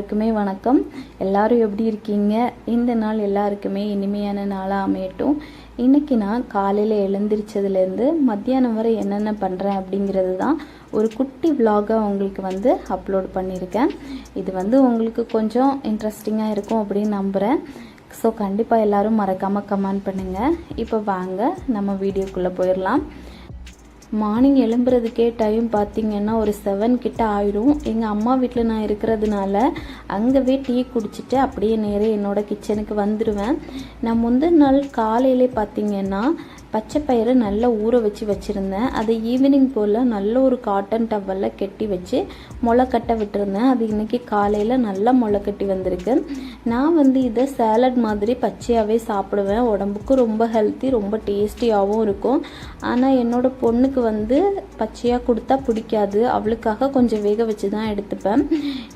எல்லாருக்குமே வணக்கம். எல்லாரும் எப்படி இருக்கீங்க? இந்த நாள் எல்லாருக்குமே இனிமையான நாளாக அமையட்டும். இன்னைக்கு நான் காலையில் எழுந்திரிச்சதுலேருந்து மத்தியானம் வரை என்னென்ன பண்ணுறேன் அப்படிங்கிறது தான் ஒரு குட்டி விலாகை உங்களுக்கு வந்து அப்லோட் பண்ணியிருக்கேன். இது வந்து உங்களுக்கு கொஞ்சம் இன்ட்ரெஸ்டிங்காக இருக்கும் அப்படின்னு நம்புகிறேன் ஸோ கண்டிப்பாக எல்லாரும் மறக்காமல் கமெண்ட் பண்ணுங்கள் இப்போ வாங்க நம்ம வீடியோக்குள்ளே போயிடலாம். மார்னிங் எழும்புறதுக்கே டைம் பார்த்தீங்கன்னா ஒரு செவன் கிட்ட ஆயிடும் எங்கள் அம்மா வீட்டில் நான் இருக்கிறதுனால அங்கவே டீ குடிச்சிட்டு அப்படியே நேரே என்னோட கிச்சனுக்கு வந்துடுவேன் நான் முந்தின நாள் காலையிலே பார்த்தீங்கன்னா பச்சை பயிரை நல்லா ஊற வச்சு வச்சுருந்தேன். அதை ஈவினிங் போல் நல்ல ஒரு காட்டன் டவலில் கெட்டி வச்சு முளை கட்ட விட்டுருந்தேன். அது இன்னைக்கு காலையில் நல்லா முளை கட்டி வந்திருக்கு. நான் வந்து இதை சேலட் மாதிரி பச்சையாகவே சாப்பிடுவேன். உடம்புக்கு ரொம்ப ஹெல்த்தி ரொம்ப டேஸ்டியாகவும் இருக்கும். ஆனால் என்னோடய பொண்ணுக்கு வந்து பச்சையாக கொடுத்தா பிடிக்காது. அவளுக்காக கொஞ்சம் வேக வச்சு தான் எடுத்துப்பேன்.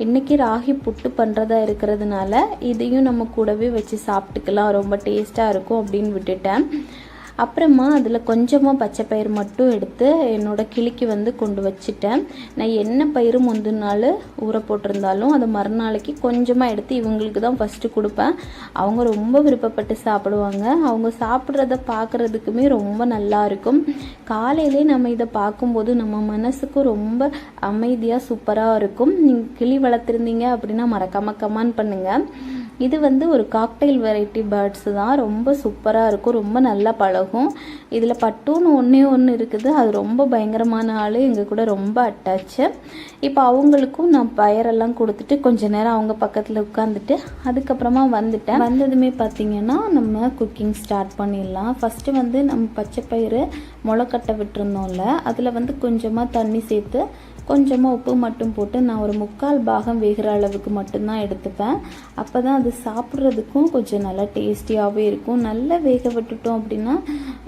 இன்றைக்கி ராகி புட்டு பண்ணுறதா இருக்கிறதுனால இதையும் நம்ம கூடவே வச்சு சாப்பிட்டுக்கலாம். ரொம்ப டேஸ்ட்டாக இருக்கும் அப்படின்னு விட்டுட்டேன். அப்புறமா அதில் கொஞ்சமாக பச்சை பயிர் மட்டும் எடுத்து என்னோடய கிளிக்கு வந்து கொண்டு வச்சுட்டேன். நான் என்ன பயிர் முந்தின நாள் ஊற போட்டிருந்தாலும் அதை மறுநாளைக்கு கொஞ்சமாக எடுத்து இவங்களுக்கு தான் ஃபஸ்ட்டு கொடுப்பேன். அவங்க ரொம்ப விருப்பப்பட்டு சாப்பிடுவாங்க. அவங்க சாப்பிட்றத பார்க்குறதுக்குமே ரொம்ப நல்லா இருக்கும். காலையிலே நம்ம இதை பார்க்கும்போது நம்ம மனசுக்கும் ரொம்ப அமைதியாக சூப்பராக இருக்கும். நீங்கள் கிளி வளர்த்துருந்தீங்க அப்படின்னா மறக்காமல் கமெண்ட் பண்ணுங்கள் இது வந்து ஒரு காக்டைல் வெரைட்டி பேர்ட்ஸு தான். ரொம்ப சூப்பராக இருக்கும். ரொம்ப நல்லா பழகும். இதில் பட்டுன்னு ஒன்றே ஒன்று இருக்குது. அது ரொம்ப பயங்கரமான ஆள். எங்கள் கூட ரொம்ப அட்டாச்சு இப்போ அவங்களுக்கும் நான் பயரெல்லாம் கொடுத்துட்டு கொஞ்ச நேரம் அவங்க பக்கத்தில் உட்காந்துட்டு அதுக்கப்புறமா வந்துட்டேன். வந்ததுமே பார்த்தீங்கன்னா நம்ம குக்கிங் ஸ்டார்ட் பண்ணிடலாம். ஃபஸ்ட்டு வந்து நம்ம பச்சை பயிறு முளைக்கட்டை விட்டுருந்தோம்ல அதில் வந்து கொஞ்சமாக தண்ணி சேர்த்து கொஞ்சமாக உப்பு மட்டும் போட்டு நான் ஒரு முக்கால் பாகம் வேகிற அளவுக்கு மட்டும்தான் எடுத்துப்பேன். அப்போ தான் அது சாப்பிட்றதுக்கும் கொஞ்சம் நல்லா டேஸ்டியாகவே இருக்கும். நல்லா வேக விட்டுட்டோம் அப்படின்னா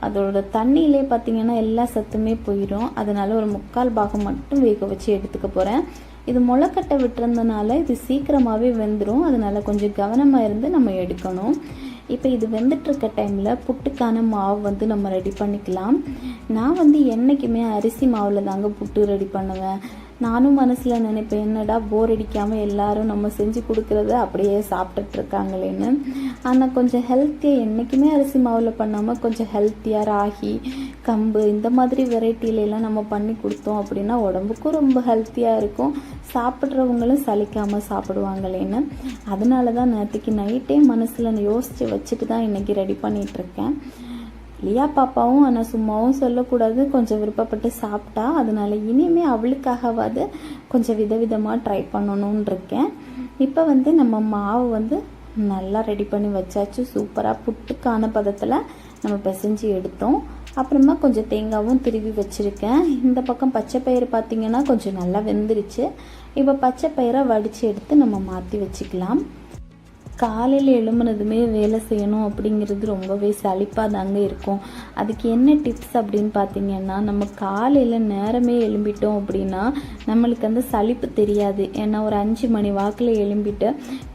அதோட தண்ணியிலே பார்த்தீங்கன்னா எல்லா சத்துமே போயிடும் அதனால் ஒரு முக்கால் பாகம் மட்டும் வேக வச்சு எடுத்துக்க போகிறேன் இது முளைக்கட்டை விட்டுறதுனால இது சீக்கிரமாகவே வெந்துடும் அதனால் கொஞ்சம் கவனமாக இருந்து நம்ம எடுக்கணும். இப்போ இது வெந்துட்டுருக்க டைமில் புட்டுக்கான மாவு வந்து நம்ம ரெடி பண்ணிக்கலாம். நான் வந்து என்றைக்குமே அரிசி மாவில் தாங்க புட்டு ரெடி பண்ணுவேன். நானும் மனசில் நினைப்பேன் என்னடா போர் அடிக்காமல் எல்லாரும் நம்ம செஞ்சு கொடுக்குறத அப்படியே சாப்பிட்டுட்டு இருக்காங்களேன்னு. ஆனால் கொஞ்சம் ஹெல்த்தியாக என்றைக்குமே அரிசி மாவில் பண்ணாமல் கொஞ்சம் ஹெல்த்தியாக ராகி கம்பு இந்த மாதிரி வெரைட்டிலெலாம் நம்ம பண்ணி கொடுத்தோம் அப்படின்னா உடம்புக்கும் ரொம்ப ஹெல்த்தியாக இருக்கும். சாப்பிட்றவங்களும் சலிக்காமல் சாப்பிடுவாங்களேன்னு அதனால தான் நேற்றுக்கு நைட்டே மனசில் யோசித்து வச்சுட்டு தான் இன்றைக்கி ரெடி பண்ணிகிட்ருக்கேன் லியா பாப்பாவும் ஆனால் சும்மாவும் சொல்லக்கூடாது. கொஞ்சம் விருப்பப்பட்டு சாப்பிட்டா அதனால இனிமே அவளுக்காகவாது கொஞ்சம் விதவிதமாக ட்ரை பண்ணணும்னு இருக்கேன். இப்போ வந்து நம்ம மாவு வந்து நல்லா ரெடி பண்ணி வச்சாச்சு. சூப்பராக புட்டுக்கான பதத்தில் நம்ம பிசைஞ்சு எடுத்தோம். அப்புறமா கொஞ்சம் தேங்காவும் திருவி வச்சுருக்கேன். இந்த பக்கம் பச்சை பயிறு பார்த்திங்கன்னா கொஞ்சம் நல்லா வெந்துருச்சு. இப்போ பச்சை பயிரை வடித்து எடுத்து நம்ம மாற்றி வச்சுக்கலாம். காலையில் எழும்புனதுமே வேலை செய்யணும் அப்படிங்கிறது ரொம்பவே சலிப்பாக தாங்க இருக்கும். அதுக்கு என்ன டிப்ஸ் அப்படின்னு பார்த்தீங்கன்னா நம்ம காலையில் நேரமே எழும்பிட்டோம் அப்படின்னா நம்மளுக்கு அந்த சலிப்பு தெரியாது. ஏன்னா ஒரு அஞ்சு மணி வாக்கில் எழும்பிட்டு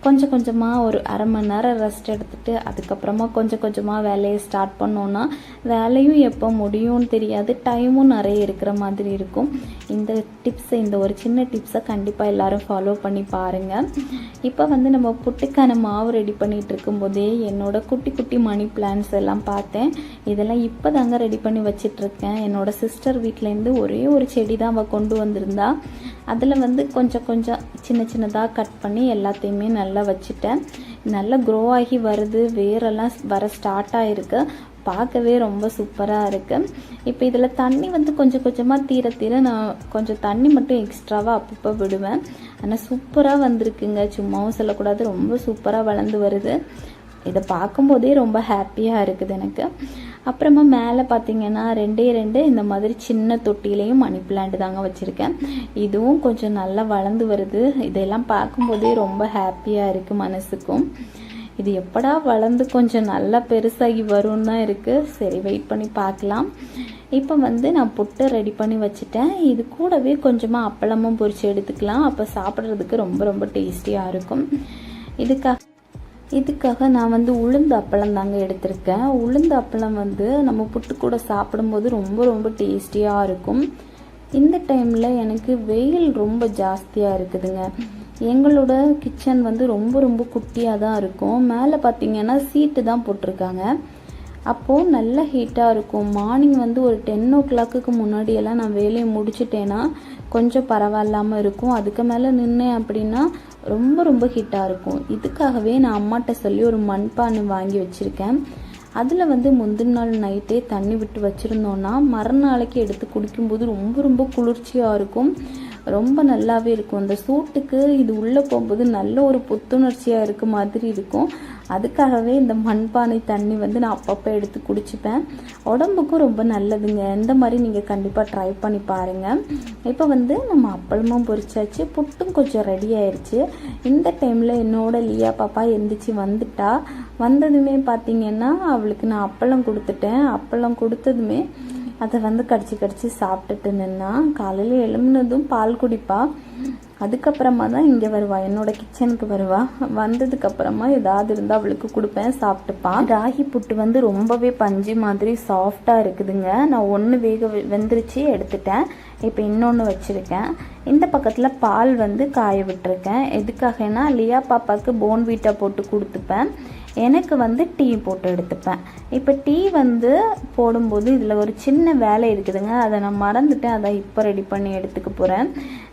கொஞ்சம் கொஞ்சமாக ஒரு அரை மணி நேரம் ரெஸ்ட் எடுத்துகிட்டு அதுக்கப்புறமா கொஞ்சம் கொஞ்சமாக வேலையை ஸ்டார்ட் பண்ணோன்னா வேலையும் எப்போ முடியும்னு தெரியாது டைமும் நிறைய இருக்கிற மாதிரி இருக்கும். இந்த டிப்ஸை இந்த ஒரு சின்ன டிப்ஸை கண்டிப்பாக எல்லாரும் ஃபாலோ பண்ணி பாருங்கள் இப்போ வந்து நம்ம புட்டுக்கான மாவு ரெடி பண்ணிகிட்டு இருக்கும்போதே என்னோட குட்டி குட்டி மணி பிளான்ஸ் எல்லாம் பார்த்தேன். இதெல்லாம் இப்போ தாங்க ரெடி பண்ணி வச்சிட்ருக்கேன் என்னோட சிஸ்டர் வீட்டிலேருந்து ஒரே ஒரு செடி தான் அவள் கொண்டு வந்திருந்தா. அதில் வந்து கொஞ்சம் கொஞ்சம் சின்ன சின்னதாக கட் பண்ணி எல்லாத்தையுமே நல்லா வச்சுட்டேன். நல்லா க்ரோ ஆகி வருது. வேரெல்லாம் வர ஸ்டார்ட் ஆகிருக்கு பார்க்கவே ரொம்ப சூப்பராக இருக்குது இப்போ இதில் தண்ணி வந்து கொஞ்சம் கொஞ்சமாக தீர தீர நான் கொஞ்சம் தண்ணி மட்டும் எக்ஸ்ட்ராவாக அப்பப்போ விடுவேன். ஆனால் சூப்பராக வந்திருக்குங்க. சும்மாவும் சொல்லக்கூடாது. ரொம்ப சூப்பராக வளர்ந்து வருது. இதை பார்க்கும்போதே ரொம்ப ஹாப்பியாக இருக்குது எனக்கு. அப்புறமா மேலே பார்த்தீங்கன்னா ரெண்டே ரெண்டு இந்த மாதிரி சின்ன தொட்டிலையும் மணி பிளான்ட் தாங்க வச்சுருக்கேன். இதுவும் கொஞ்சம் நல்லா வளர்ந்து வருது. இதெல்லாம் பார்க்கும்போதே ரொம்ப ஹாப்பியாக இருக்குது மனசுக்கும். இது எப்படா வளர்ந்து கொஞ்சம் நல்லா பெருசாகி வரும்னு தான் இருக்குது சரி வெயிட் பண்ணி பார்க்கலாம். இப்போ வந்து நான் புட்டை ரெடி பண்ணி வச்சுட்டேன். இது கூடவே கொஞ்சமாக அப்பளமும் பொரித்து எடுத்துக்கலாம். அப்போ சாப்பிட்றதுக்கு ரொம்ப ரொம்ப டேஸ்டியாக இருக்கும். இதுக்காக இதுக்காக நான் வந்து உளுந்து அப்பளம் தாங்க எடுத்திருக்கேன். உளுந்து அப்பளம் வந்து நம்ம புட்டு கூட சாப்பிடும்போது ரொம்ப ரொம்ப டேஸ்டியாக இருக்கும். இந்த டைமில் எனக்கு வெயில் ரொம்ப ஜாஸ்தியாக இருக்குதுங்க. எங்களோட கிச்சன் வந்து ரொம்ப ரொம்ப குட்டியாக தான் இருக்கும். மேலே பார்த்தீங்கன்னா சீட்டு தான் போட்டிருக்காங்க. அப்போது நல்ல ஹீட்டாக இருக்கும். மார்னிங் வந்து ஒரு டென் ஓ கிளாக்குக்கு முன்னாடியெல்லாம் நான் வேலையை முடிச்சிட்டேன்னா கொஞ்சம் பரவாயில்லாமல் இருக்கும். அதுக்கு மேலே நின்னேன் அப்படின்னா ரொம்ப ரொம்ப ஹீட்டாக இருக்கும். இதுக்காகவே நான் அம்மாட்ட சொல்லி ஒரு மண்பானை வாங்கி வச்சுருக்கேன். அதில் வந்து முந்தின நாள் நைட்டே தண்ணி விட்டு வச்சுருந்தோன்னா மறுநாளைக்கு எடுத்து குடிக்கும்போது ரொம்ப ரொம்ப குளிர்ச்சியாக இருக்கும். ரொம்ப நல்லாவே இருக்கும். அந்த சூட்டுக்கு இது உள்ளே போகும்போது நல்ல ஒரு புத்துணர்ச்சியாக இருக்க மாதிரி இருக்கும். அதுக்காகவே இந்த மண்பானை தண்ணி வந்து நான் அப்பப்போ எடுத்து குடிச்சுப்பேன். உடம்புக்கும் ரொம்ப நல்லதுங்க. இந்த மாதிரி நீங்கள் கண்டிப்பாக ட்ரை பண்ணி பாருங்கள் இப்போ வந்து நம்ம அப்பளமும் பொரிச்சாச்சு. புட்டும் கொஞ்சம் ரெடி ஆயிடுச்சு இந்த டைமில் என்னோட லியா பாப்பா எந்திரிச்சு வந்துட்டா. வந்ததுமே பார்த்தீங்கன்னா அவளுக்கு நான் அப்பளம் கொடுத்துட்டேன். அப்பளம் கொடுத்ததுமே அதை வந்து கடிச்சு கடிச்சு சாப்பிட்டுட்டு நின்னா காலையில் எழும்புனதும் பால் குடிப்பா. அதுக்கப்புறமா தான் இங்கே வருவா. என்னோட கிச்சனுக்கு வருவா. வந்ததுக்கப்புறமா ஏதாவது இருந்தால் அவளுக்கு கொடுப்பேன் சாப்பிட்டுப்பான் ராகி புட்டு வந்து ரொம்பவே பஞ்சு மாதிரி சாஃப்டாக இருக்குதுங்க. நான் ஒன்று வேக வெ- வெந்துருச்சு எடுத்துட்டேன். இப்போ இன்னொன்று வச்சுருக்கேன். இந்த பக்கத்தில் பால் வந்து காய விட்டுருக்கேன். எதுக்காகனா லியா பாப்பாவுக்கு போன்வீட்டா போட்டு கொடுத்துப்பேன். எனக்கு வந்து டீ போட்டு எடுத்துப்பேன். இப்போ டீ வந்து போடும்போது இதில் ஒரு சின்ன வேலை இருக்குதுங்க. அதை நான் மறந்துட்டேன். அதை இப்போ ரெடி பண்ணி எடுத்துக்க போகிறேன்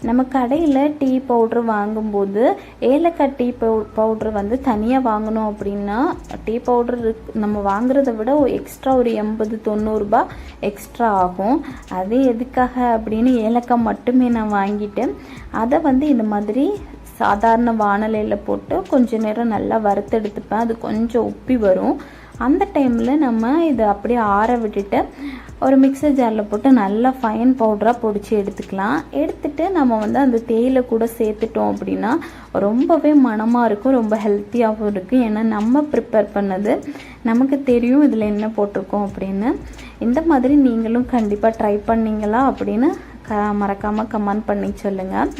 நம்ம கடையில் டீ பவுட்ரு வாங்கும்போது ஏலக்காய் டீ பவு பவுட்ரு வந்து தனியாக வாங்கணும் அப்படின்னா டீ பவுட்ரு நம்ம வாங்குறத விட எக்ஸ்ட்ரா ஒரு எண்பது தொண்ணூறுபா எக்ஸ்ட்ரா ஆகும். அது எதுக்காக அப்படின்னு ஏலக்காய் மட்டுமே நான் வாங்கிட்டேன். அதை வந்து இந்த மாதிரி சாதாரண வானலையில் போட்டு கொஞ்ச நேரம் நல்லா வறுத்தெடுத்துப்பேன். அது கொஞ்சம் உப்பி வரும். அந்த டைமில் நம்ம இதை அப்படியே ஆற விட்டுட்டு ஒரு மிக்சர் ஜாரில் போட்டு நல்லா ஃபைன் பவுடராக பொடிச்சு எடுத்துக்கலாம். எடுத்துட்டு நம்ம வந்து அந்த தேயிலை கூட சேர்த்துட்டோம் அப்படின்னா ரொம்பவே மனமாக இருக்கும் ரொம்ப ஹெல்த்தியாகவும் இருக்கும். ஏன்னா நம்ம ப்ரிப்பேர் பண்ணது நமக்கு தெரியும் இதில் என்ன போட்டிருக்கோம் அப்படின்னு. இந்த மாதிரி நீங்களும் கண்டிப்பாக ட்ரை பண்ணீங்களா அப்படின்னு க மறக்காமல் கமெண்ட் பண்ணி சொல்லுங்கள்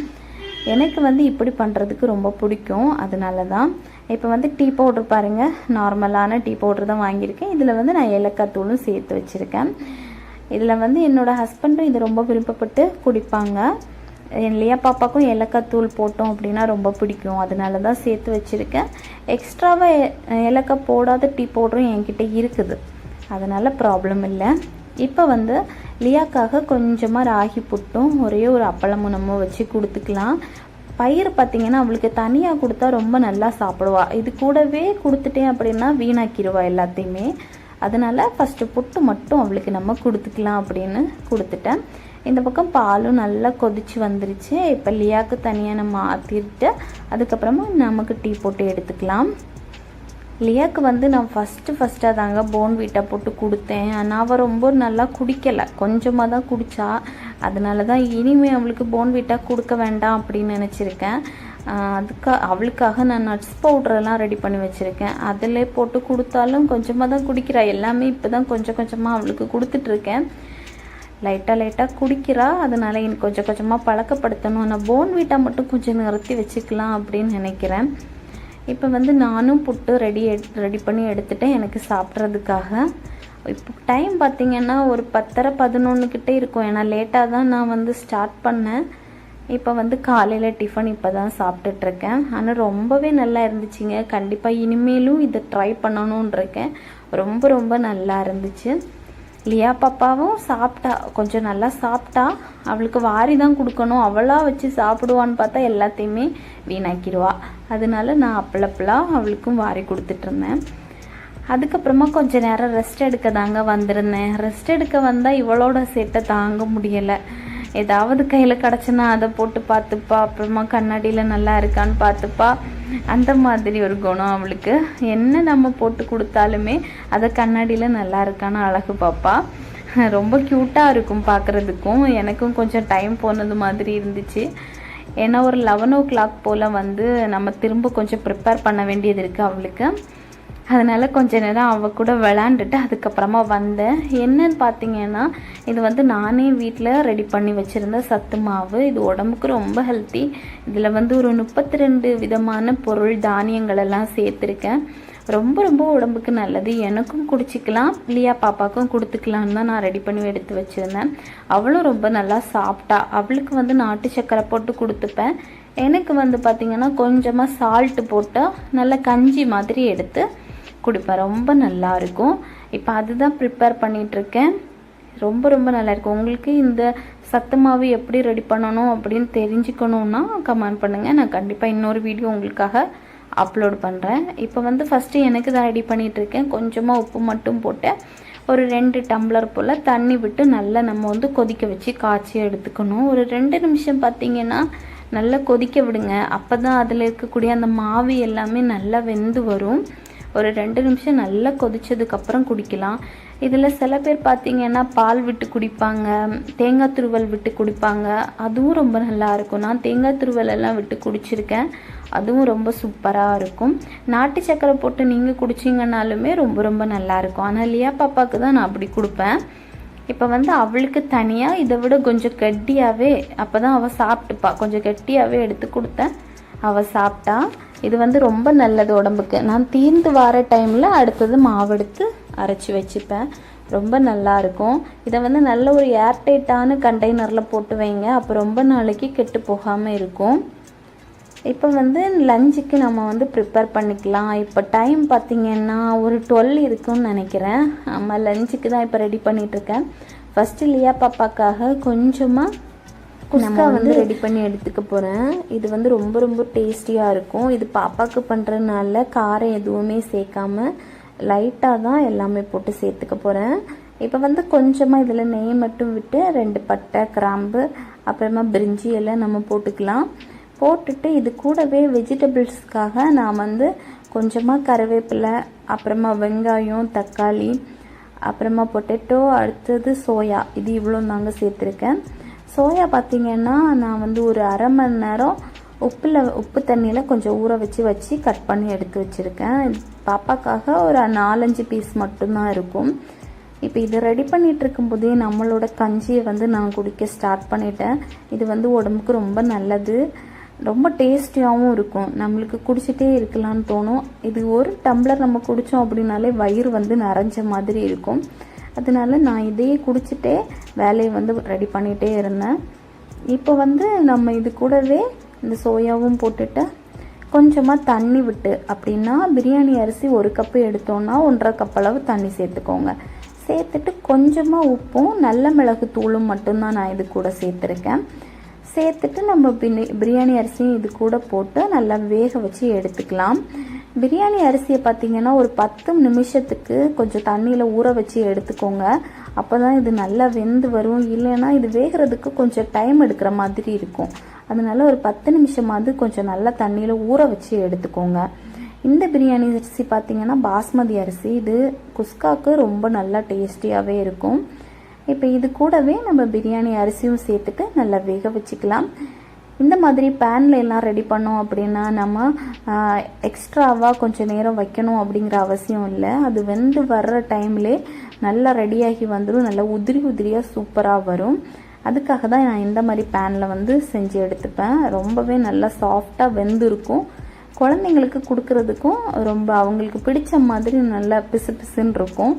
எனக்கு வந்து இப்படி பண்ணுறதுக்கு ரொம்ப பிடிக்கும். அதனால தான் இப்போ வந்து டீ பவுடர் பாருங்கள் நார்மலான டீ பவுடர் தான் வாங்கியிருக்கேன். இதில் வந்து நான் ஏலக்காய் தூளும் சேர்த்து வச்சுருக்கேன். இதில் வந்து என்னோட ஹஸ்பண்டும் இது ரொம்ப விருப்பப்பட்டு குடிப்பாங்க. என் லியா பாப்பாக்கும் ஏலக்காய் தூள் போட்டோம் அப்படின்னா ரொம்ப பிடிக்கும். அதனால தான் சேர்த்து வச்சுருக்கேன். எக்ஸ்ட்ராவாக ஏலக்காய் போடாத டீ பவுடரும் என்கிட்ட இருக்குது. அதனால் ப்ராப்ளம் இல்லை. இப்போ வந்து லியாக்காக கொஞ்சமாக ராகி புட்டும் ஒரே ஒரு அப்பளமும் நம்ம வச்சு கொடுத்துக்கலாம். பயிர் பார்த்திங்கன்னா அவளுக்கு தனியாக கொடுத்தா ரொம்ப நல்லா சாப்பிடுவாள் இது கூடவே கொடுத்துட்டேன் அப்படின்னா வீணாக்கிடுவா எல்லாத்தையுமே. அதனால ஃபஸ்ட்டு புட்டு மட்டும் அவளுக்கு நம்ம கொடுத்துக்கலாம் அப்படின்னு கொடுத்துட்டேன். இந்த பக்கம் பாலும் நல்லா கொதிச்சு வந்துருச்சு. இப்போ லியாக்கு தனியாக நம்ம ஆற்றிட்டு அதுக்கப்புறமா நமக்கு டீ போட்டு எடுத்துக்கலாம். லியாக்கு வந்து நான் ஃபஸ்ட்டு ஃபஸ்ட்டாக தாங்க போன்வீட்டை போட்டு கொடுத்தேன். ஆனால் அவள் ரொம்ப நல்லா குடிக்கலை. கொஞ்சமாக தான் குடித்தா அதனால தான் இனிமேல் அவளுக்கு போன்வீட்டாக கொடுக்க வேண்டாம் அப்படின்னு நினச்சிருக்கேன். அதுக்காக அவளுக்காக நான் நட்ஸ் பவுடரெல்லாம் ரெடி பண்ணி வச்சுருக்கேன். அதில் போட்டு கொடுத்தாலும் கொஞ்சமாக தான் குடிக்கிறா. எல்லாமே இப்போ தான் கொஞ்சம் கொஞ்சமாக அவளுக்கு கொடுத்துட்ருக்கேன் லைட்டாக லைட்டாக குடிக்கிறா. அதனால எனக்கு கொஞ்சம் கொஞ்சமாக பழக்கப்படுத்தணும். ஆனால் போன்வீட்டா மட்டும் கொஞ்சம் நிறுத்தி வச்சுக்கலாம் அப்படின்னு நினைக்கிறேன். இப்போ வந்து நானும் புட்டு ரெடி ரெடி பண்ணி எடுத்துட்டேன் எனக்கு சாப்பிட்றதுக்காக. இப்போ டைம் பார்த்திங்கன்னா ஒரு பத்தரை பதினொன்று கிட்டே இருக்கும். ஏன்னா லேட்டாக தான் நான் வந்து ஸ்டார்ட் பண்ணேன். இப்போ வந்து காலையில் டிஃபன் இப்போ தான் சாப்பிட்டுட்ருக்கேன். ஆனால் ரொம்பவே நல்லா இருந்துச்சுங்க. கண்டிப்பாக இனிமேலும் இதை ட்ரை பண்ணணுன்றிருக்கேன் ரொம்ப ரொம்ப நல்லா இருந்துச்சு. லியா பாப்பாவும் சாப்பிட்டா கொஞ்சம் நல்லா சாப்பிட்டா அவளுக்கு வாரி தான் கொடுக்கணும். அவளாக வச்சு சாப்பிடுவான்னு பார்த்தா எல்லாத்தையுமே வீணாக்கிடுவா. அதனால நான் அப்பளப்பெல்லாம் அவளுக்கும் வாரி கொடுத்துட்டு இருந்தேன். அதுக்கப்புறமா கொஞ்ச நேரம் ரெஸ்ட் எடுக்க தாங்க வந்திருந்தேன். ரெஸ்ட் எடுக்க வந்தால் இவளோட சேட்டை தாங்க முடியலை. ஏதாவது கையில் கிடச்சினா அதை போட்டு பார்த்துப்பா. அப்புறமா கண்ணாடியில் நல்லா இருக்கான்னு பார்த்துப்பா. அந்த மாதிரி ஒரு குணம் அவளுக்கு. என்ன நம்ம போட்டு கொடுத்தாலுமே அதை கண்ணாடியில் நல்லா இருக்கான்னு அழகு பார்ப்பா ரொம்ப க்யூட்டாக இருக்கும் பார்க்குறதுக்கும். எனக்கும் கொஞ்சம் டைம் போனது மாதிரி இருந்துச்சு. ஏன்னா ஒரு லெவன் ஓ கிளாக் போல் வந்து நம்ம திரும்ப கொஞ்சம் ப்ரிப்பேர் பண்ண வேண்டியது இருக்குது அவளுக்கு. அதனால் கொஞ்ச நேரம் அவள் கூட விளாண்டுட்டு அதுக்கப்புறமா வந்தேன். என்னன்னு பார்த்தீங்கன்னா இது வந்து நானே வீட்டில் ரெடி பண்ணி வச்சுருந்த சத்து மாவு. இது உடம்புக்கு ரொம்ப ஹெல்த்தி இதில் வந்து ஒரு முப்பத்தி ரெண்டு விதமான பொருள் தானியங்கள் எல்லாம் சேர்த்துருக்கேன். ரொம்ப ரொம்ப உடம்புக்கு நல்லது. எனக்கும் குடிச்சிக்கலாம். லியா பாப்பாக்கும் கொடுத்துக்கலான்னு தான் நான் ரெடி பண்ணி எடுத்து வச்சுருந்தேன். அவளும் ரொம்ப நல்லா சாப்பிட்டா. அவளுக்கு வந்து நாட்டு சக்கரை போட்டு கொடுத்துப்பேன். எனக்கு வந்து பார்த்திங்கன்னா கொஞ்சமாக சால்ட்டு போட்டு நல்லா கஞ்சி மாதிரி எடுத்து கொடுப்பேன். ரொம்ப நல்லா இருக்கும் இப்போ அதுதான் ப்ரிப்பேர் பண்ணிகிட்ருக்கேன் ரொம்ப ரொம்ப நல்லா இருக்கும் உங்களுக்கு இந்த சத்து மாவு எப்படி ரெடி பண்ணணும் அப்படின்னு தெரிஞ்சுக்கணுன்னா கமெண்ட் பண்ணுங்கள் நான் கண்டிப்பாக இன்னொரு வீடியோ உங்களுக்காக அப்லோட் பண்ணுறேன் இப்போ வந்து ஃபஸ்ட்டு எனக்கு தான் ரெடி பண்ணிகிட்ருக்கேன் கொஞ்சமாக உப்பு மட்டும் போட்டு ஒரு ரெண்டு டம்ளர் போல் தண்ணி விட்டு நல்லா நம்ம வந்து கொதிக்க வச்சு காய்ச்சி எடுத்துக்கணும். ஒரு ரெண்டு நிமிஷம் பார்த்தீங்கன்னா நல்லா கொதிக்க விடுங்க. அப்போ தான் அதில் இருக்கக்கூடிய அந்த மாவு எல்லாமே நல்லா வெந்து வரும். ஒரு ரெண்டு நிமிஷம் நல்லா கொதிச்சதுக்கப்புறம் குடிக்கலாம். இதில் சில பேர் பார்த்தீங்கன்னா பால் விட்டு குடிப்பாங்க தேங்காய் துருவல் விட்டு குடிப்பாங்க. அதுவும் ரொம்ப நல்லா இருக்கும். நான் தேங்காய் துருவல் எல்லாம் விட்டு குடிச்சிருக்கேன். அதுவும் ரொம்ப சூப்பராக இருக்கும். நாட்டு சக்கரை போட்டு நீங்கள் குடிச்சிங்கனாலுமே ரொம்ப ரொம்ப நல்லா இருக்கும். ஆனால் லியா பாப்பாவுக்கு தான் நான் அப்படி கொடுப்பேன். இப்போ வந்து அவளுக்கு தனியாக இதை விட கொஞ்சம் கெட்டியாகவே அப்போ தான் அவள் சாப்பிட்டுப்பா. கொஞ்சம் கெட்டியாகவே எடுத்து கொடுத்தேன். அவள் சாப்பிட்டா இது வந்து ரொம்ப நல்லது உடம்புக்கு. நான் தீர்ந்து வர டைமில் அடுத்தது மாவு எடுத்து அரைச்சி வச்சுப்பேன். ரொம்ப நல்லா இருக்கும். இதை வந்து நல்ல ஒரு ஏர்டைட்டான கண்டெய்னரில் போட்டு வைங்க. அப்போ ரொம்ப நாளைக்கு கெட்டு போகாமல் இருக்கும். இப்போ வந்து லஞ்சுக்கு நம்ம வந்து ப்ரிப்பேர் பண்ணிக்கலாம். இப்போ டைம் பார்த்திங்கன்னா ஒரு டுவெல் இருக்குன்னு நினைக்கிறேன். ஆமாம் லஞ்சுக்கு தான் இப்போ ரெடி பண்ணிகிட்ருக்கேன் ஃபஸ்ட்டு லியா பாப்பாக்காக கொஞ்சமாக குஸ்கா வந்து ரெடி பண்ணி எடுத்துக்க போகிறேன் இது வந்து ரொம்ப ரொம்ப டேஸ்டியாக இருக்கும். இது பாப்பாவுக்கு பண்ணுறதுனால காரம் எதுவுமே சேர்க்காம லைட்டாக தான் எல்லாமே போட்டு சேர்த்துக்க போகிறேன் இப்போ வந்து கொஞ்சமாக இதில் நெய் மட்டும் விட்டு ரெண்டு பட்டை கிராம்பு அப்புறமா பிரிஞ்சி எல்லாம் நம்ம போட்டுக்கலாம். போட்டுட்டு இது கூடவே வெஜிடபிள்ஸ்க்காக நான் வந்து கொஞ்சமாக கருவேப்பிலை அப்புறமா வெங்காயம் தக்காளி அப்புறமா பொட்டேட்டோ அடுத்தது சோயா இது இவ்வளோ தாங்க சேர்த்துருக்கேன். சோயா பார்த்திங்கன்னா நான் வந்து ஒரு அரை மணி நேரம் உப்பில் உப்பு தண்ணியில் கொஞ்சம் ஊற வச்சு வச்சு கட் பண்ணி எடுத்து வச்சுருக்கேன். பாப்பாக்காக ஒரு நாலஞ்சு பீஸ் மட்டும்தான் இருக்கும். இப்போ இதை ரெடி பண்ணிகிட்டு இருக்கும்போதே நம்மளோட கஞ்சியை வந்து நான் குடிக்க ஸ்டார்ட் பண்ணிட்டேன். இது வந்து உடம்புக்கு ரொம்ப நல்லது. ரொம்ப டேஸ்டியாகவும் இருக்கும். நம்மளுக்கு குடிச்சிட்டே இருக்கலாம்னு தோணும். இது ஒரு டம்ளர் நம்ம குடித்தோம் அப்படின்னாலே வயிறு வந்து நிறைஞ்ச மாதிரி இருக்கும். அதனால நான் இதையே குடிச்சிட்டே வேலையை வந்து ரெடி பண்ணிகிட்டே இருந்தேன். இப்போ வந்து நம்ம இது கூடவே இந்த சோயாவும் போட்டுட்டு கொஞ்சமாக தண்ணி விட்டு அப்படின்னா பிரியாணி அரிசி ஒரு கப்பு எடுத்தோன்னா ஒன்றரை கப் அளவு தண்ணி சேர்த்துக்கோங்க. சேர்த்துட்டு கொஞ்சமாக உப்பும் நல்ல மிளகு தூளும் மட்டும்தான் நான் இது கூட சேர்த்துருக்கேன். சேர்த்துட்டு நம்ம பிரியாணி அரிசியும் இது கூட போட்டு நல்லா வேக வச்சு எடுத்துக்கலாம். பிரியாணி அரிசியை பார்த்தீங்கன்னா ஒரு பத்து நிமிஷத்துக்கு கொஞ்சம் தண்ணியில் ஊற வச்சு எடுத்துக்கோங்க. அப்போ தான் இது நல்லா வெந்து வரும். இல்லைன்னா இது வேகிறதுக்கு கொஞ்சம் டைம் எடுக்கிற மாதிரி இருக்கும். அதனால ஒரு பத்து நிமிஷமாவது கொஞ்சம் நல்லா தண்ணியில் ஊற வச்சு எடுத்துக்கோங்க. இந்த பிரியாணி அரிசி பார்த்தீங்கன்னா பாஸ்மதி அரிசி. இது குஸ்காவுக்கு ரொம்ப நல்லா டேஸ்டியாகவே இருக்கும். இப்போ இது கூடவே நம்ம பிரியாணி அரிசியும் சேர்த்துட்டு நல்லா வேக வச்சுக்கலாம். இந்த மாதிரி பேனில் எல்லாம் ரெடி பண்ணோம் அப்படின்னா நம்ம எக்ஸ்ட்ராவாக கொஞ்சம் நேரம் வைக்கணும் அப்படிங்கிற அவசியம் இல்லை. அது வெந்து வர்ற டைம்லே நல்லா ரெடியாகி வந்துடும் நல்லா உதிரி உதிரியாக சூப்பராக வரும். அதுக்காக தான் நான் இந்த மாதிரி பேனில் வந்து செஞ்சு எடுத்துப்பேன். ரொம்பவே நல்லா சாஃப்டாக வெந்திருக்கும். குழந்தைங்களுக்கு கொடுக்கறதுக்கும் ரொம்ப அவங்களுக்கு பிடிச்ச மாதிரி நல்லா பிசு பிசுன்னு இருக்கும்.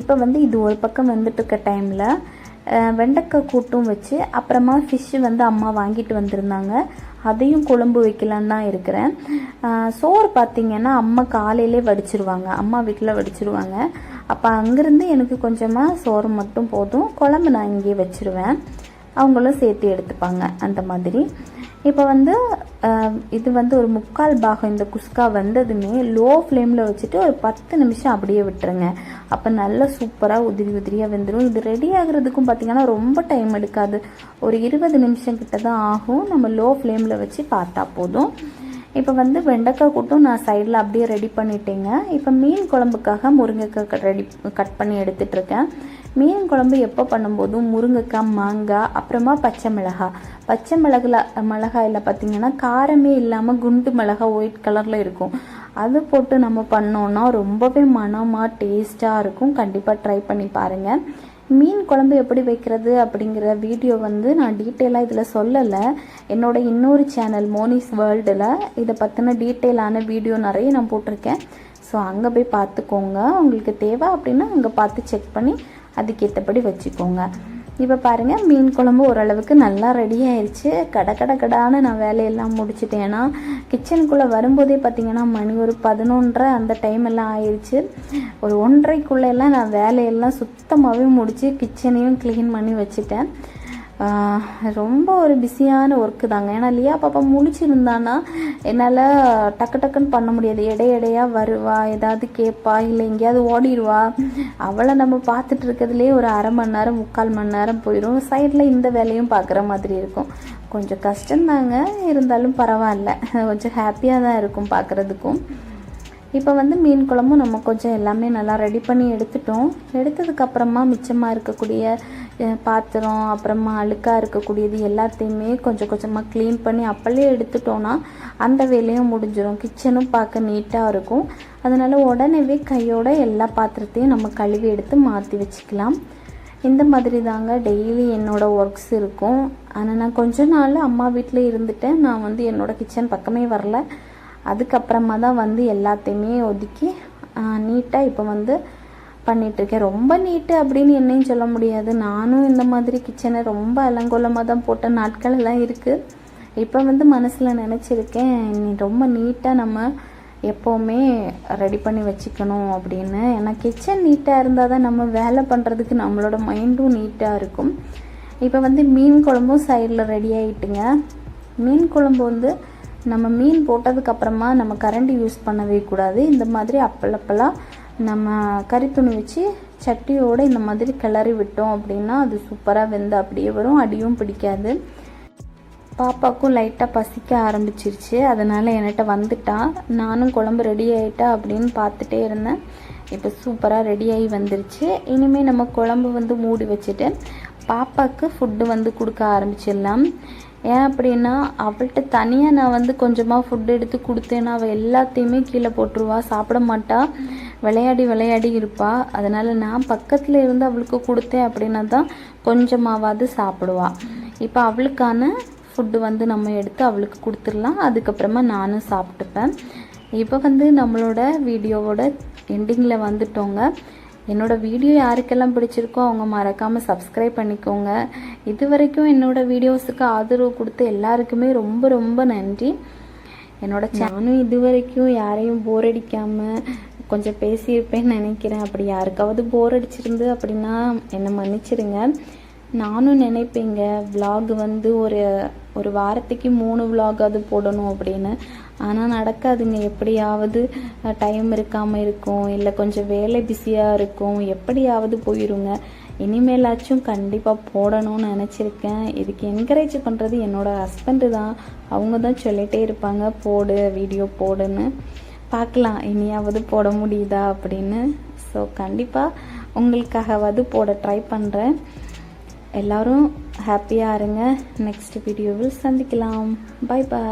இப்போ வந்து இது ஒரு பக்கம் வந்துட்டு இருக்க டைமில் வெண்டைக்காய் கூட்டும் வச்சு அப்புறமா ஃபிஷ்ஷு வந்து அம்மா வாங்கிட்டு வந்திருந்தாங்க. அதையும் குழம்பு வைக்கலான்னு தான் இருக்கிறேன். சோறு பார்த்திங்கன்னா அம்மா காலையிலே வடிச்சிருவாங்க. அம்மா வீட்டில் வடிச்சிருவாங்க. அப்போ அங்கேருந்து எனக்கு கொஞ்சமாக சோறு மட்டும் போதும். குழம்பு நான் இங்கேயே வச்சுருவேன். அவங்களும் சேர்த்து எடுத்துப்பாங்க அந்த மாதிரி. இப்போ வந்து இது வந்து ஒரு முக்கால் பாகம் இந்த குஸ்கா வந்ததுமே லோ ஃப்ளேமில் வச்சுட்டு ஒரு பத்து நிமிஷம் அப்படியே விட்டுருங்க. அப்போ நல்லா சூப்பராக உதிரி உதிரியாக வெந்துடும் இது ரெடி ஆகிறதுக்கும் பார்த்திங்கன்னா ரொம்ப டைம் எடுக்காது. ஒரு இருபது நிமிஷம் கிட்ட தான் ஆகும். நம்ம லோ ஃப்ளேமில் வச்சு பார்த்தா போதும். இப்போ வந்து வெண்டைக்காய் கூட்டும் நான் சைடில் அப்படியே ரெடி பண்ணிட்டேங்க. இப்போ மீன் குழம்புக்காக முருங்கைக்காய் ரெடி கட் பண்ணி எடுத்துகிட்ருக்கேன் மீன் குழம்பு எப்போ பண்ணும்போதும் முருங்கைக்காய் மாங்காய் அப்புறமா பச்சை மிளகாய் பச்சை மிளகுல மிளகாயில் பார்த்திங்கன்னா காரமே இல்லாமல் குண்டு மிளகாய் ஒயிட் கலரில் இருக்கும். அது போட்டு நம்ம பண்ணோன்னா ரொம்பவே மனமாக டேஸ்ட்டாக இருக்கும். கண்டிப்பாக ட்ரை பண்ணி பாருங்கள் மீன் குழம்பு எப்படி வைக்கிறது அப்படிங்கிற வீடியோ வந்து நான் டீட்டெயிலாக இதில் சொல்லலை. என்னோட இன்னொரு சேனல் மோனிஸ் வேர்ல்டில் இதை பற்றின டீட்டெயிலான வீடியோ நிறைய நான் போட்டிருக்கேன். ஸோ அங்கே போய் பார்த்துக்கோங்க. உங்களுக்கு தேவை அப்படின்னா அங்கே பார்த்து செக் பண்ணி அதுக்கேற்றபடி வச்சுக்கோங்க. இப்போ பாருங்கள் மீன் குழம்பு ஓரளவுக்கு நல்லா ரெடி ஆயிடுச்சு கட கட கடான்னு நான் வேலையெல்லாம் முடிச்சிட்டேன்னா ஏன்னா கிச்சனுக்குள்ளே வரும்போதே பார்த்தீங்கன்னா மணி ஒரு பதினொன்றரை அந்த டைம் எல்லாம் ஆயிடுச்சு ஒரு ஒன்றரைக்குள்ளெல்லாம் நான் வேலையெல்லாம் சுத்தமாகவே முடித்து கிச்சனையும் க்ளீன் பண்ணி வச்சுட்டேன். ரொம்ப ஒரு பிஸியான ஒர்க்கு தாங்க. ஏன்னா லியா பாப்பா முழிச்சிருந்தான்னா என்னால் டக்கு டக்குன்னு பண்ண முடியாது. இடை வருவா ஏதாவது கேட்பா இல்லை எங்கேயாவது ஓடிடுவா. அவளை நம்ம பார்த்துட்டு இருக்கிறதுலே ஒரு அரை மணி நேரம் முக்கால் மணி நேரம் போயிடும் சைடில் இந்த வேலையும் பார்க்குற மாதிரி இருக்கும். கொஞ்சம் கஷ்டம்தாங்க. இருந்தாலும் பரவாயில்ல. கொஞ்சம் ஹாப்பியாக தான் இருக்கும் பார்க்குறதுக்கும். இப்போ வந்து மீன் குழம்பும் நம்ம கொஞ்சம் எல்லாமே நல்லா ரெடி பண்ணி எடுத்துட்டோம். எடுத்ததுக்கப்புறமா மிச்சமாக இருக்கக்கூடிய பாத்திரம் அப்புறமா அழுக்காக இருக்கக்கூடியது எல்லாத்தையுமே கொஞ்சம் கொஞ்சமாக க்ளீன் பண்ணி அப்போலே எடுத்துட்டோன்னா அந்த வேலையும் முடிஞ்சிடும் கிச்சனும் பார்க்க நீட்டாக இருக்கும். அதனால் உடனேவே கையோட எல்லா பாத்திரத்தையும் நம்ம கழுவி எடுத்து மாற்றி வச்சுக்கலாம். இந்த மாதிரி தாங்க டெய்லி என்னோடய ஒர்க்ஸ் இருக்கும். ஆனால் நான் கொஞ்ச நாள் அம்மா வீட்டில் இருந்துட்டேன். நான் வந்து என்னோடய கிச்சன் பக்கமே வரல. அதுக்கப்புறமா தான் வந்து எல்லாத்தையுமே ஒதுக்கி நீட்டாக இப்போ வந்து பண்ணிகிட்ருக்கேன் ரொம்ப நீட்டு அப்படின்னு என்னையும் சொல்ல முடியாது. நானும் இந்த மாதிரி கிச்சனை ரொம்ப அலங்கோலமாக தான் போட்ட நாட்கள் எல்லாம் இருக்குது இப்போ வந்து மனசில் நினச்சிருக்கேன் நீ ரொம்ப நீட்டாக நம்ம எப்போவுமே ரெடி பண்ணி வச்சுக்கணும் அப்படின்னு. ஏன்னா கிச்சன் நீட்டாக இருந்தால் தான் நம்ம வேலை பண்ணுறதுக்கு நம்மளோட மைண்டும் நீட்டாக இருக்கும். இப்போ வந்து மீன் குழம்பும் சைடில் ரெடி ஆகிட்டுங்க மீன் குழம்பு வந்து நம்ம மீன் போட்டதுக்கப்புறமா நம்ம கரண்டி யூஸ் பண்ணவே கூடாது. இந்த மாதிரி அப்பளப்பெல்லாம் நம்ம கறித்துணி வச்சு சட்டியோடு இந்த மாதிரி கிளறி விட்டோம் அப்படின்னா அது சூப்பராக வெந்து அப்படியே வரும். அடியும் பிடிக்காது. பாப்பாவுக்கும் லைட்டாக பசிக்க ஆரம்பிச்சிருச்சு. அதனால் என்கிட்ட வந்துட்டா. நானும் குழம்பு ரெடி ஆகிட்டா அப்படின்னு பார்த்துட்டே இருந்தேன். இப்போ சூப்பராக ரெடி ஆகி வந்துருச்சு. இனிமேல் நம்ம குழம்பு வந்து மூடி வச்சுட்டு பாப்பாவுக்கு ஃபுட்டு வந்து கொடுக்க ஆரம்பிச்சிடலாம். ஏன் அப்படின்னா அவள்கிட்ட தனியாக நான் வந்து கொஞ்சமாக ஃபுட் எடுத்து கொடுத்தேன்னா அவள் எல்லாத்தையுமே கீழே போட்டுருவா. சாப்பிட மாட்டாள் விளையாடி விளையாடி இருப்பாள் அதனால் நான் பக்கத்தில் இருந்து அவளுக்கு கொடுத்தேன் அப்படின்னா தான் கொஞ்சமாவது சாப்பிடுவாள் இப்போ அவளுக்கான ஃபுட்டு வந்து நம்ம எடுத்து அவளுக்கு கொடுத்துடலாம். அதுக்கப்புறமா நானும் சாப்பிட்டுப்பேன். இப்போ வந்து நம்மளோட வீடியோவோட எண்டிங்கில் வந்துட்டோங்க. என்னோட வீடியோ யாருக்கெல்லாம் பிடிச்சிருக்கோ அவங்க மறக்காமல் சப்ஸ்கிரைப் பண்ணிக்கோங்க. இது வரைக்கும் என்னோட வீடியோஸுக்கு ஆதரவு கொடுத்த எல்லாருக்குமே ரொம்ப ரொம்ப நன்றி. என்னோட நானும் இது வரைக்கும் யாரையும் போர் அடிக்காமல் கொஞ்சம் பேசியிருப்பேன்னு நினைக்கிறேன். அப்படி யாருக்காவது போர் அடிச்சிருந்து அப்படின்னா என்னை மன்னிச்சிடுங்க நானும் நினைப்பேங்க விலாக் வந்து ஒரு ஒரு வாரத்துக்கு மூணு விலாகாவது போடணும் அப்படின்னு. ஆனால் நடக்காதுங்க. எப்படியாவது டைம் இருக்காமல் இருக்கும் இல்லை கொஞ்சம் வேலை பிஸியாக இருக்கும். எப்படியாவது போயிருங்க. இனிமேலாச்சும் கண்டிப்பாக போடணும்னு நினச்சிருக்கேன். இதுக்கு என்கரேஜ் பண்ணுறது என்னோட ஹஸ்பண்டு தான். அவங்க தான் சொல்லிகிட்டே இருப்பாங்க போடு வீடியோ போடுன்னு. பார்க்கலாம். இனியாவது போட முடியுதா அப்படின்னு. ஸோ கண்டிப்பாக உங்களுக்காகவாவது போட ட்ரை பண்ணுறேன் எல்லோரும் ஹாப்பியாக இருங்க. நெக்ஸ்ட் வீடியோவில் சந்திக்கலாம். Bye bye